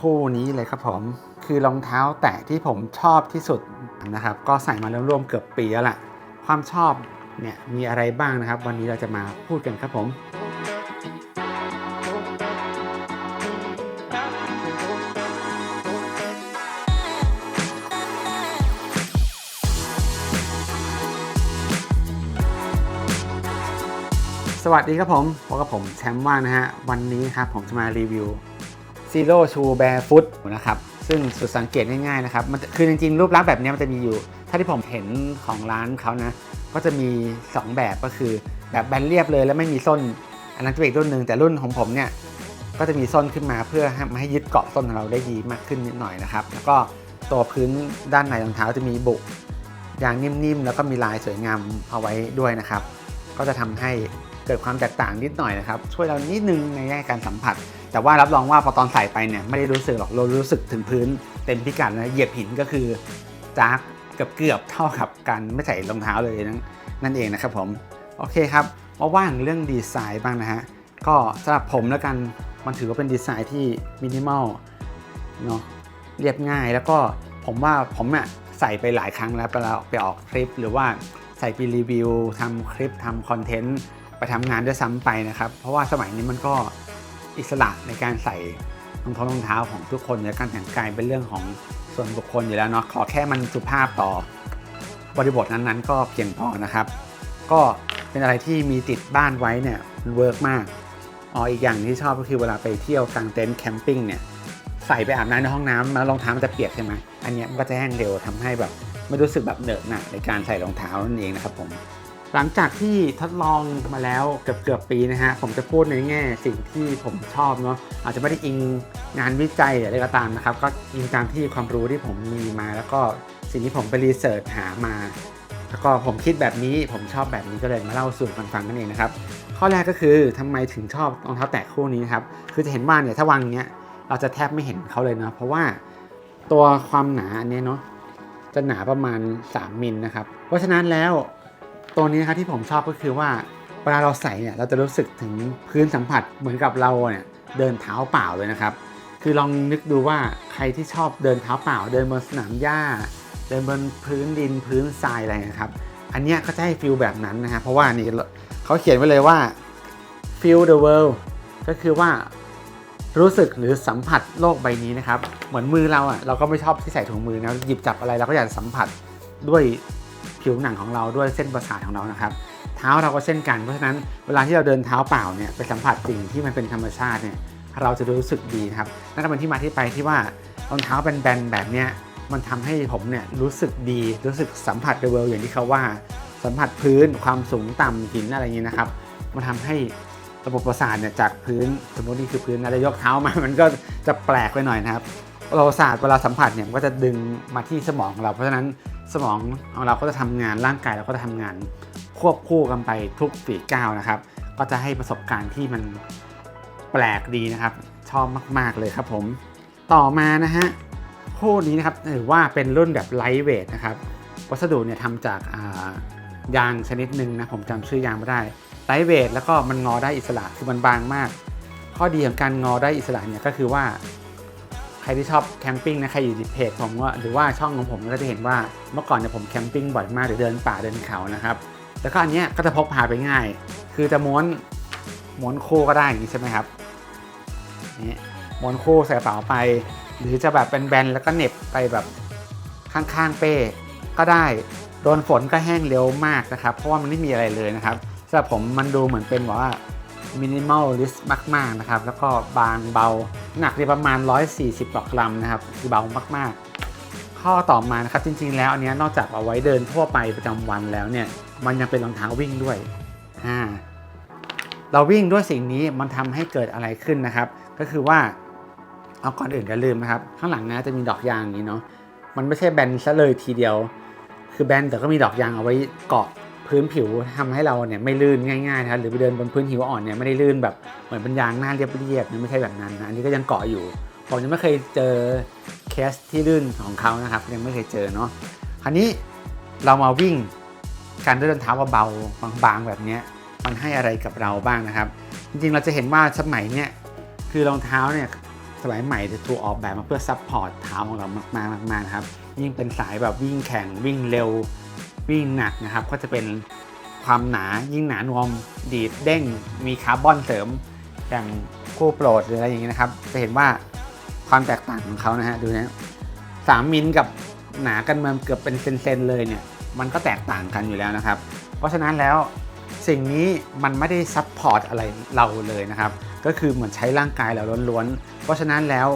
คู่นี้เลยครับผม คือรองเท้าแตะที่ผมชอบที่สุดนะครับ ก็ใส่มาร่วมๆเกือบปีแล้วล่ะ ความชอบเนี่ยมีอะไรบ้างนะครับ วันนี้เราจะมาพูดกันครับผมสวัสดีครับผมพบกับผมแชมป์ว่างนะฮะ วันนี้ครับผมจะมารีวิว Zero Shoe Barefoot นะครับซึ่งสุดสังเกตง่ายๆนะครับมันคือจริงๆรูปลักษณ์แบบนี้มันจะมีอยู่ ถ้าที่ผมเห็นของร้านเขานะ ก็จะมี 2 แบบก็คือแบบแบนเรียบเลยแล้วไม่มีส้น อันนั้นจะเป็นอีกรุ่นหนึ่งแต่รุ่นของผมเนี่ยก็จะมีส้นขึ้นมาเพื่อให้มาให้ยึดเกาะส้นของเราได้ดีมากขึ้นนิดหน่อยนะครับแล้วก็ตัวพื้นด้านในรองเท้าจะมีบุกยางนิ่มๆ แล้วก็มีลายสวยงามเอาไว้ด้วยนะครับ ก็จะทำให้เกิดความแตกต่างนิดหน่อยนะครับ ช่วยเรานิดนึงในแง่การสัมผัส แต่ว่ารับรองว่าพอตอนใส่ไปเนี่ยไม่ได้รู้สึกหรอกเรารู้สึกถึงพื้นเต็มพิกัดนะเหยียบหินก็คือจากเกือบเกือบเท่ากับการไม่ใส่รองเท้าเลยนั่นนั่นเองนะครับผมโอเคครับมาว่างเรื่องดีไซน์บ้างนะฮะก็สำหรับผมแล้วกันมันถือว่าเป็นดีไซน์ที่มินิมอลเนาะเรียบง่ายแล้วก็ผมว่าผมอะใส่ไปหลายครั้งแล้วเวลาไปออกทริป หรือว่าใส่ไปรีวิวทำคลิปทำคอนเทนต์ไปทำงานด้วยซ้ำไปนะครับ เพราะว่าสมัยนี้มันก็ อิสระในการใส่รองเท้ารองเท้าของทุกคนและการแต่งกายเป็นเรื่องของส่วนบุคคลอยู่แล้วเนาะขอแค่มันสุภาพต่อบริบทนั้นๆ ก็เพียงพอนะครับ ก็เป็นอะไรที่มีติดบ้านไว้เนี่ยมันเวิร์กมากอ๋ออีกอย่างที่ชอบก็คือเวลาไปเที่ยวกลางเต็นท์แคมปิ้งเนี่ยใส่ไปอาบน้ำในห้องน้ำแล้วรองเท้ามันจะเปียกใช่ไหมอันเนี้ยมันก็จะแห้งเร็วทำให้แบบไม่รู้สึกแบบเหนอะหนะในการใส่รองเท้านั่นเองนะครับผม หลังจากที่ทดลองมาแล้วเกือบเกือบปีนะฮะ ผมจะพูดในแง่สิ่งที่ผมชอบเนาะอาจจะไม่ได้อิงงานวิจัยอะไรก็ตามนะครับ ก็อิงตามที่ความรู้ที่ผมมีมา แล้วก็สิ่งที่ผมไปรีเสิร์ชหามา แล้วก็ผมคิดแบบนี้ผมชอบแบบนี้ก็เลยมาเล่าสู่กันฟังนั่นเองนะครับ ข้อแรกก็คือทำไมถึงชอบรองเท้าแตะคู่นี้นครับคือจะเห็นว่าเนี่ยถ้าวางเนี้ยเราจะแทบไม่เห็นเขาเลยเนาะเพราะว่าตัวความหนาอันนี้เนาะจะหนาประมาณ 3มิลนะครับเพราะฉะนั้นแล้ว ตัวนี้นะครับที่ผมชอบก็คือว่าเวลาเราใส่เนี่ยเราจะรู้สึกถึงพื้นสัมผัสเหมือนกับเราเนี่ยเดินเท้าเปล่าเลยนะครับ คือลองนึกดูว่าใครที่ชอบเดินเท้าเปล่า เดินบนสนามหญ้า เดินบนพื้นดินพื้นทรายอะไรนะครับ อันเนี้ยก็จะให้ฟิลแบบนั้นนะฮะเพราะว่านี่เขาเขียนไว้เลยว่า feel the world ก็คือว่ารู้สึกหรือสัมผัสโลกใบนี้นะครับ เหมือนมือเราอะเราก็ไม่ชอบที่ใส่ถุงมือนะหยิบจับอะไรเราก็อยากสัมผัสด้วย ผิวหนังของเราด้วยเส้นประสาทของเรานะครับ เท้าเราก็เช่นกัน เพราะฉะนั้นเวลาที่เราเดินเท้าเปล่าเนี่ยไปสัมผัสสิ่งที่มันเป็นธรรมชาติเนี่ยเราจะรู้สึกดีครับนั่นก็เป็นที่มาที่ไปที่ว่ารองเท้าแบนๆแบบเนี้ยมันทำให้ผมเนี่ยรู้สึกดีรู้สึกสัมผัสเดเวลอย่างที่เขาว่า สัมผัสพื้นความสูงต่ำหินอะไรอย่างนี้นะครับ มันทำให้ระบบประสาทเนี่ยจากพื้นสมมตินี่คือพื้นนะแล้วยกเท้ามามันก็จะแปลกไปหน่อยนะครับ เราประสาทเวลาสัมผัสเนี่ยก็จะดึงมาที่สมองของเราเพราะฉะนั้นสมองของเราก็จะทำงานร่างกายเราก็จะทำงานควบคู่กันไปทุกฝีก้าวนะครับ ก็จะให้ประสบการณ์ที่มันแปลกดีนะครับ ชอบมาก ๆ เลยครับผม ต่อมานะฮะคู่นี้นะครับถือว่าเป็นรุ่นแบบไลท์เวทนะครับ วัสดุเนี่ยทำจากายางชนิดหนึ่งนะ ผมจำชื่อยางไม่ได้ไลท์เวทแล้วก็มันงอได้อิสระคือมันบางมาก ข้อดีของการงอได้อิสระเนี่ยก็คือว่า ใครที่ชอบแคมปิ้งนะใครอยู่ในเพจผมว่าหรือว่าช่องของผมก็จะเห็นว่าเมื่อก่อนเนี่ยผมแคมปิ้งบ่อยมากหรือเดินป่าเดินเขานะครับแล้วก็อันเนี้ยก็จะพกพาไปง่าย คือจะม้วนม้วนคู่ก็ได้อย่างนี้ใช่ไหมครับนี่ม้วนคู่ใส่กระเป๋าไป หรือจะแบบเป็นแบนแล้วก็เน็บไปแบบข้างๆเป้ ก็ได้โดนฝนก็แห้งเร็วมากนะครับ เพราะว่ามันไม่มีอะไรเลยนะครับสำหรับผมมันดูเหมือนเป็นว่ามินิมอลลิสต์มาก ๆ นะครับ แล้วก็บางเบา หนักเนี่ยประมาณ 140กกรัมนะครับคือเบามากๆ ข้อต่อมานะครับจริงๆ แล้วอันนี้นอกจากเอาไว้เดินทั่วไปประจำวันแล้วเนี่ยมันยังเป็นรองเท้าวิ่งด้วยอ่าเราวิ่งด้วยสิ่งนี้มันทำให้เกิดอะไรขึ้นนะครับ ก็คือว่าเอาก่อนอื่นอย่าลืมนะครับ ข้างหลังนะจะมีดอกยางอย่างนี้เนาะมันไม่ใช่แบนซะเลยทีเดียว คือแบนแต่ก็มีดอกยางเอาไว้เกาะ พื้นผิวทำให้เราเนี่ยไม่ลื่นง่ายๆนะครับหรือไปเดินบนพื้นผิวอ่อนเนี่ยไม่ได้ลื่นแบบเหมือนเป็นยางหน้าเรียบๆเนี่ยไม่ใช่แบบนั้นนะอันนี้ก็ยังเกาะอยู่ผมยังไม่เคยเจอเคสที่ลื่นของเขานะครับยังไม่เคยเจอเนาะคราวนี้เรามาวิ่งการเดินเท้าเบาๆบางๆ แบบนี้มันให้อะไรกับเราบ้างนะครับ จริงๆเราจะเห็นว่าสมัยเนี้ยคือรองเท้าเนี่ยสมัยใหม่จะถูกออกแบบมาเพื่อซัพพอร์ตเท้าของเรามากๆมากๆนะครับยิ่งเป็นสายแบบวิ่งแข่งวิ่งเร็ว วิ่งหนักนะครับ ก็จะเป็นความหนายิ่งหนานวมดีดเด้งมีคาร์บอนเสริมอย่างคู่โปรดหรืออะไรอย่างนี้นะครับ จะเห็นว่าความแตกต่างของเขานะฮะดูนะสามมิลกับหนากันมาเกือบเป็นเซนๆเลยเนี่ย มันก็แตกต่างกันอยู่แล้วนะครับ เพราะฉะนั้นแล้วสิ่งนี้มันไม่ได้ซัพพอร์ตอะไรเราเลยนะครับ ก็คือเหมือนใช้ร่างกายเราล้วนๆ เพราะฉะนั้นแล้ว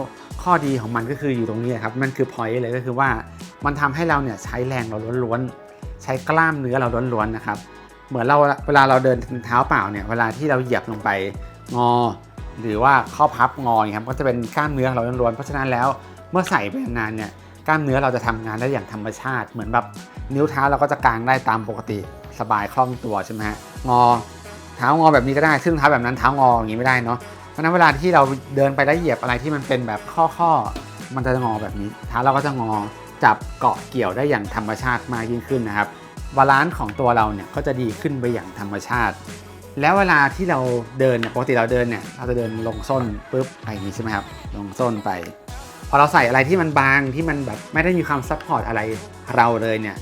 ข้อดีของมันก็คืออยู่ตรงนี้ครับ มันคือพอยต์เลยก็คือว่ามันทำให้เราเนี่ยใช้แรงเราล้วนๆ ใช้กล้ามเนื้อเราล้วนๆนะครับ เหมือนเราเวลาเราเดินเท้าเปล่าเนี่ยเวลาที่เราเหยียบลงไปงอ หรือว่าข้อพับงอเงี้ยครับก็จะเป็นกล้ามเนื้อเราล้วนๆเพราะฉะนั้นแล้วเมื่อใส่ไปนานเนี่ยกล้ามเนื้อเราจะทำงานได้อย่างธรรมชาติ เหมือนแบบนิ้วเท้าเราก็จะกางได้ตามปกติสบายคล่องตัวใช่ไหมฮะงอเท้างอแบบนี้ก็ได้ ซึ่งเท้าแบบนั้นเท้างออย่างนี้ไม่ได้เนาะเพราะฉะนั้นเวลาที่เราเดินไปแล้วเหยียบอะไรที่มันเป็นแบบข้อข้อๆมันจะงอแบบนี้เท้าเราก็จะงอ จับเกาะเกี่ยวได้อย่างธรรมชาติมากยิ่งขึ้นนะครับบาลานซ์ของตัวเราเนี่ยก็จะดีขึ้นไปอย่างธรรมชาติ แล้วเวลาที่เราเดินเนี่ยปกติเราเดินเนี่ยเราจะเดินลงส้นปุ๊บไปอย่างนี้ใช่ไหมครับลงส้นไป พอเราใส่อะไรที่มันบางที่มันแบบไม่ได้มีความซัพพอร์ตอะไรเราเลยเนี่ย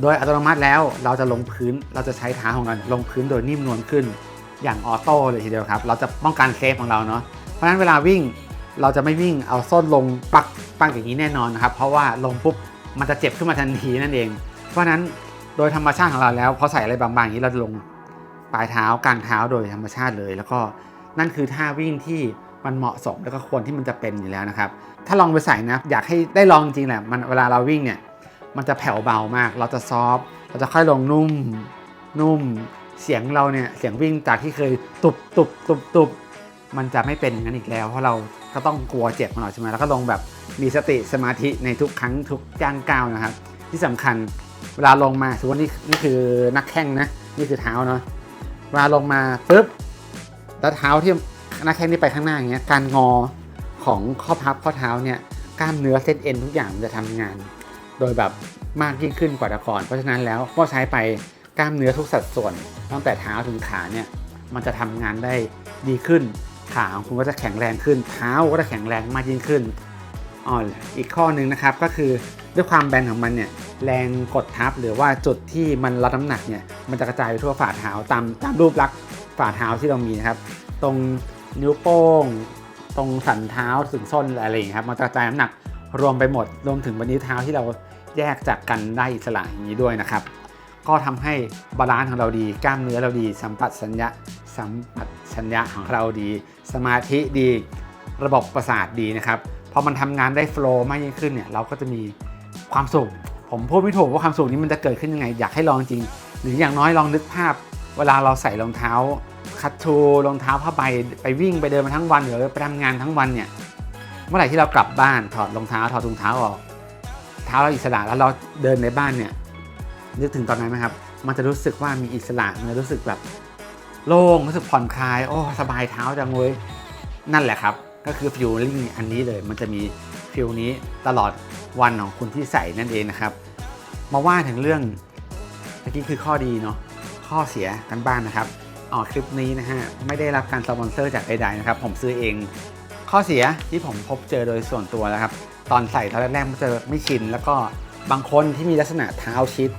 โดยอัตโนมัติแล้วเราจะลงพื้นเราจะใช้เท้าของเราลงพื้นโดยนิ่มนวลขึ้นอย่างออโต้เลยทีเดียวครับ เราจะป้องกันเซฟของเราเนาะเพราะฉะนั้นเวลาวิ่งเราจะไม่วิ่งเอาส้นลงปัก ปักอย่างนี้แน่นอนนะครับ เพราะว่าลงปุ๊บมันจะเจ็บขึ้นมาทันทีนั่นเอง เพราะนั้นโดยธรรมชาติของเราแล้วพอใส่อะไรบางๆอย่างนี้เราจะลงปลายเท้ากลางเท้าโดยธรรมชาติเลย แล้วก็นั่นคือท่าวิ่งที่มันเหมาะสมแล้วก็ควรที่มันจะเป็นอยู่แล้วนะครับ ถ้าลองไปใส่นะ อยากให้ได้ลองจริงแหละมันเวลาเราวิ่งเนี่ยมันจะแผ่วเบามาก เราจะซอฟเราจะค่อยลงนุ่มนุ่มเสียงเราเนี่ยเสียงวิ่งจากที่เคยตุบตุบตุบตุบ มันจะไม่เป็นอย่างนั้นอีกแล้ว เพราะเราก็ต้องกลัวเจ็บของเราใช่ไหมแล้วก็ลงแบบมีสติสมาธิในทุกครั้งทุกย่างก้าวนะครับ ที่สำคัญเวลาลงมาสมมตินี่นี่คือนักแข่งนะนี่คือเท้าเนาะเวลาลงมาปุ๊บแล้วเท้าที่นักแข่งนี่ไปข้างหน้าอย่างเงี้ยการงอของข้อพับข้อเท้าเนี่ยกล้ามเนื้อเส้นเอ็นทุกอย่างมันจะทำงาน โดยแบบมากยิ่งขึ้นกว่าแต่ก่อน เพราะฉะนั้นแล้วก็ใช้ไปกล้ามเนื้อทุกสัดส่วนตั้งแต่เท้าถึงขาเนี่ยมันจะทำงานได้ดีขึ้น ขาของคุณก็จะแข็งแรงขึ้น เท้าก็จะแข็งแรงมากยิ่งขึ้นอ๋ออีกข้อหนึ่งนะครับก็คือด้วยความแบนของมันเนี่ยแรงกดทับหรือว่าจุดที่มันรับน้ำหนักเนี่ยมันจะกระจายไปทั่วฝ่าเท้าตามตามรูปลักษณ์ฝ่าเท้าที่เรามีนะครับ ตรงนิ้วโป้ง ตรงสันเท้าถึงส้นอะไรอย่างเงี้ยครับมันจะกระจายน้ำหนักรวมไปหมดรวมถึงบนนิ้วเท้าที่เราแยกจากกันได้อิสระอย่างนี้ด้วยนะครับ ก็ทำให้บาลานซ์ของเราดีกล้ามเนื้อเราดี สัมผัสสัญญาสัมผั สสัญญาของเราดี สมาธิดี ระบบประสาทดีนะครับพอมันทำงานได้โฟล์มากยิ่งขึ้นเนี่ยเราก็จะมีความสุข ผมพูดไม่ถูกว่าความสุขนี้มันจะเกิดขึ้นยังไง อยากให้ลองจริง หรืออย่างน้อยลองนึกภาพ เวลาเราใส่รองเท้าคัตชูรองเท้าผ้าใบไปวิ่งไปเดินมาทั้งวันหรือไปทำงานทั้งวันเนี่ยเมื่อไหร่ที่เรากลับบ้านถอดรองเท้าถอดถุงเท้าออกเท้าเราอิสระแล้วเราเดินในบ้านเนี่ยนึกถึงตอนนั้นไหมครับ มันจะรู้สึกว่ามีอิสระมันจะรู้สึกแบบ โล่งรู้สึกผ่อนคลาย โอ้สบายเท้าจังเลยนั่นแหละครับ ก็คือฟิลลิ่งอันนี้เลย มันจะมีฟิลนี้ตลอดวันของคุณที่ใส่นั่นเองนะครับ มาว่าถึงเรื่องเมื่อกี้คือข้อดีเนาะข้อเสียกันบ้างนะครับอ๋อคลิปนี้นะฮะไม่ได้รับการสปอนเซอร์จากใดๆนะครับ ผมซื้อเอง ข้อเสียที่ผมพบเจอโดยส่วนตัวนะครับ ตอนใส่ตอนแรกๆมันจะไม่ชิน แล้วก็บางคนที่มีลักษณะเท้าชิด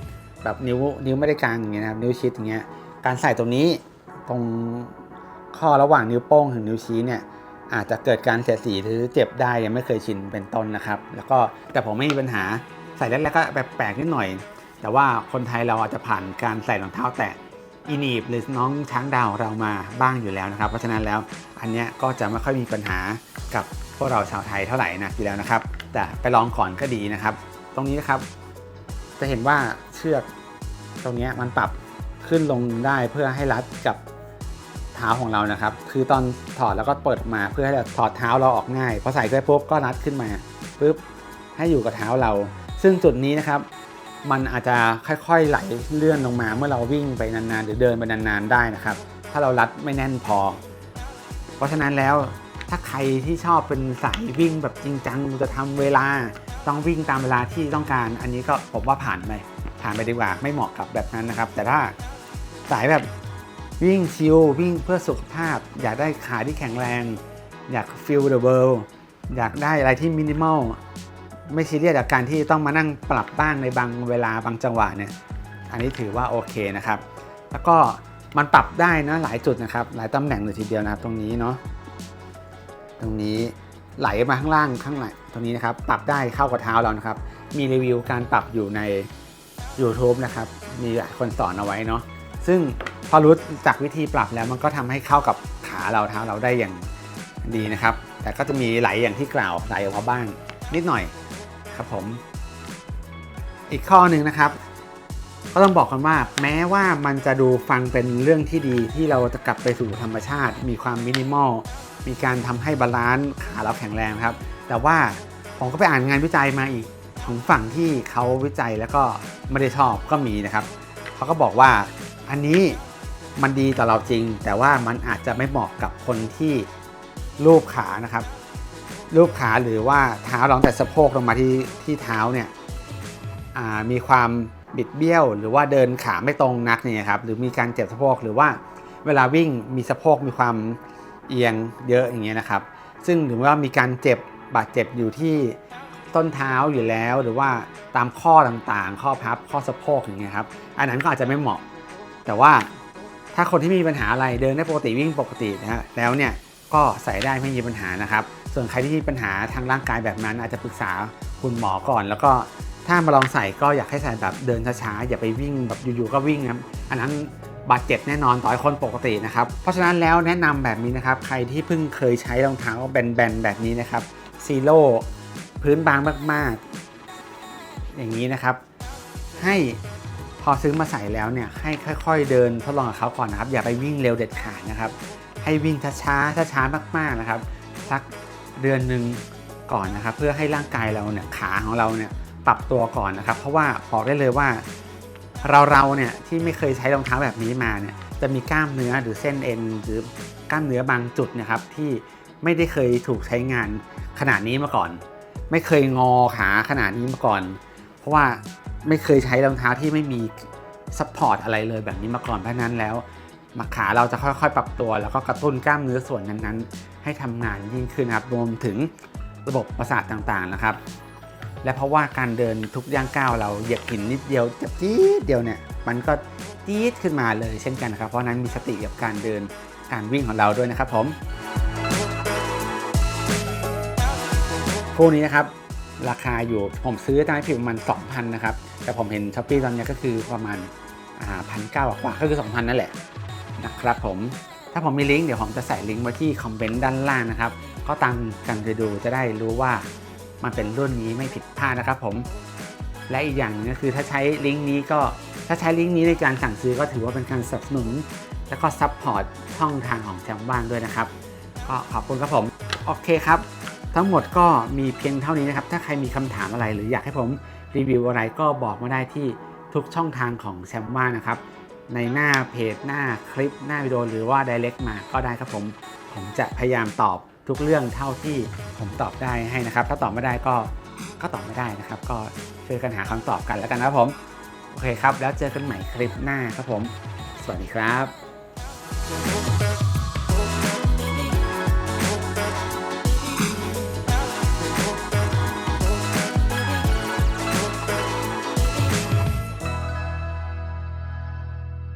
แบบนิ้วนิ้วไม่ได้กลางอย่างเงี้ยนะครับนิ้วชิดอย่างเงี้ยการใส่ตรงนี้ ตรงข้อระหว่างนิ้วโป้งถึงนิ้วชี้เนี่ยอาจจะเกิดการเสียดสีหรือเจ็บได้ยังไม่เคยชินเป็นต้นนะครับ แล้วก็แต่ผมไม่มีปัญหาใส่แรกๆก็แปลกๆนิดหน่อย แต่ว่าคนไทยเราอาจจะผ่านการใส่รองเท้าแตะอีนีบหรือน้องช้างดาวเรามาบ้างอยู่แล้วนะครับ เพราะฉะนั้นแล้วอันเนี้ยก็จะไม่ค่อยมีปัญหากับพวกเราชาวไทยเท่าไหร่นะอยู่แล้วนะครับ แต่ไปลองก่อนก็ดีนะครับ ตรงนี้นะครับจะเห็นว่าเชือกตรงนี้มันปรับขึ้นลงได้เพื่อให้รัดกับ เท้าของเรานะครับ คือตอนถอดแล้วก็เปิดออกมาเพื่อให้เราถอดเท้าเราออกง่ายพอใส่ไปปุ๊บก็รัดขึ้นมาปุ๊บให้อยู่กับเท้าเรา ซึ่งจุดนี้นะครับมันอาจจะค่อยๆไหลเลื่อนลงมาเมื่อเราวิ่งไปนานๆ หรือเดินไปนานๆได้นะครับ ถ้าเรารัดไม่แน่นพอ เพราะฉะนั้นแล้วถ้าใครที่ชอบเป็นสายวิ่งแบบจริงจังจะทำเวลาต้องวิ่งตามเวลาที่ต้องการ อันนี้ก็ผมว่าผ่านไปผ่านไปดีกว่าไม่เหมาะกับแบบนั้นนะครับ แต่ถ้าสายแบบ วิ่งชิลวิ่งเพื่อสุขภาพ อยากได้ขาที่แข็งแรง อยาก feel the world อยากได้อะไรที่มินิมอลไม่ซีเรียสกับการที่ต้องมานั่งปรับบ้างในบางเวลาบางจังหวะเนี่ยอันนี้ถือว่าโอเคนะครับ แล้วก็มันปรับได้นะหลายจุดนะครับ หลายตำแหน่งเลยทีเดียวนะครับตรงนี้เนาะตรงนี้ไหลมาข้างล่างข้างไหนตรงนี้นะครับ ปรับได้เข้ากับเท้าเรานะครับ มีรีวิวการปรับอยู่ใน YouTube นะครับ มีหลายคนสอนเอาไว้เนาะซึ่ง พอรู้จากวิธีปรับแล้วมันก็ทำให้เข้ากับขาเราเท้าเราได้อย่างดีนะครับ แต่ก็จะมีไหลอย่างที่กล่าวไหลออกมาบ้าง นิดหน่อยครับผม อีกข้อหนึ่งนะครับ ก็ต้องบอกกันว่า แม้ว่ามันจะดูฟังเป็นเรื่องที่ดีที่เราจะกลับไปสู่ธรรมชาติ มีความมินิมอลมีการทำให้บาลานซ์ขาเราแข็งแรงครับ แต่ว่าผมก็ไปอ่านงานวิจัยมาอีกของฝั่งที่เขาวิจัยแล้วก็ไม่ได้ชอบก็มีนะครับเขาก็บอกว่าอันนี้ มันดีต่อเราจริง แต่ว่ามันอาจจะไม่เหมาะกับคนที่รูปขานะครับ รูปขาหรือว่าเท้าลองแต่สะโพกลงมาที่ที่เท้าเนี่ยมีความบิดเบี้ยว หรือว่าเดินขาไม่ตรงนักเนี่ยครับหรือมีการเจ็บสะโพกหรือว่าเวลาวิ่งมีสะโพกมีความเอียงเยอะอย่างเงี้ยนะครับ ซึ่งหรือว่ามีการเจ็บบาดเจ็บอยู่ที่ต้นเท้าอยู่แล้ว หรือว่าตามข้อต่างๆ ข้อพับข้อสะโพกอย่างเงี้ยครับ อันนั้นก็อาจจะไม่เหมาะ แต่ว่า ถ้าคนที่มีปัญหาอะไรเดินได้ปกติวิ่งปกตินะฮะแล้วเนี่ยก็ใส่ได้ไม่มีปัญหานะครับ ส่วนใครที่มีปัญหาทางร่างกายแบบนั้นอาจจะปรึกษาคุณหมอก่อน แล้วก็ถ้ามาลองใส่ก็อยากให้ใส่แบบเดินช้าๆอย่าไปวิ่งแบบอยู่ๆก็วิ่งนะอันนั้นบาดเจ็บแน่นอนต่อให้คนปกตินะครับ เพราะฉะนั้นแล้วแนะนำแบบนี้นะครับ ใครที่เพิ่งเคยใช้รองเท้าแบนๆแบบนี้นะครับซีโร่พื้นบางมากๆ อย่างนี้นะครับ ให้ พอซื้อมาใส่แล้วเนี่ยให้ค่อย ๆ เดินทดลองกับเขาก่อนนะครับ อย่าไปวิ่งเร็วเด็ดขาดนะครับ ให้วิ่งช้าๆช้าๆมากๆนะครับสักเดือนหนึ่งก่อนนะครับ เพื่อให้ร่างกายเราเนี่ยขาของเราเนี่ยปรับตัวก่อนนะครับ เพราะว่าบอกได้เลยว่าเราเราเนี่ยที่ไม่เคยใช้รองเท้าแบบนี้มาเนี่ยจะมีกล้ามเนื้อหรือเส้นเอ็นหรือกล้ามเนื้อบางจุดนะครับที่ไม่ได้เคยถูกใช้งานขนาดนี้มาก่อน ไม่เคยงอขาขนาดนี้มาก่อน เพราะว่า ไม่เคยใช้รองเท้าที่ไม่มีซัพพอร์ตอะไรเลยแบบนี้มาก่อนเพราะนั้นแล้วมาขาเราจะค่อยๆ ปรับตัว แล้วก็กระตุ้นกล้ามเนื้อส่วนนั้นๆ ให้ทำงานยิ่งขึ้นนะครับรวมถึงระบบประสาทต่างๆนะครับ และเพราะว่าการเดินทุกย่างก้าวเราเหยียบหินนิดเดียวจะจี๊ดเดียวเนี่ยมันก็จี๊ดขึ้นมาเลยเช่นกันนะครับ เพราะนั้นมีสติกับการเดินการวิ่งของเราด้วยนะครับผมคู่นี้นะครับราคาอยู่ผมซื้อตอนนี้ผิวประมาณ2,000นะครับ แต่ผมเห็นช้อปปี้ตอนนี้ก็คือประมาณพันเก้ากว่าก็คือ 2,000 นั่นแหละนะครับผมถ้าผมมีลิงก์เดี๋ยวผมจะใส่ลิงก์ไว้ที่คอมเมนต์ด้านล่างนะครับ ก็ตามกันไปดูจะได้รู้ว่ามันเป็นรุ่นนี้ไม่ผิดพลาดนะครับผมและอีกอย่างหนึงก็คือถ้าใช้ลิงก์นี้ก็ถ้าใช้ลิงก์นี้ในการสั่งซื้อก็ถือว่าเป็นการสนับสนุน แล้วก็ซัพพอร์ตช่องทางของแชมป์บ้านด้วยนะครับก็ขอบคุณครับผมโอเคครับ ทั้งหมดก็มีเพียงเท่านี้นะครับ ถ้าใครมีคำถามอะไรหรืออยากให้ผม รีวิวอะไรก็บอกมาได้ที่ทุกช่องทางของแชมป์บ้านนะครับ ในหน้าเพจหน้าคลิปหน้าวิดีโอหรือว่า direct มาก็ได้ครับผม ผมจะพยายามตอบทุกเรื่องเท่าที่ผมตอบได้ให้นะครับ ถ้าตอบไม่ได้ก็ก็ตอบไม่ได้นะครับ ก็ช่วยกันหาคำตอบกันแล้วกันนะครับผม โอเคครับ แล้วเจอกันใหม่คลิปหน้าครับผม สวัสดีครับ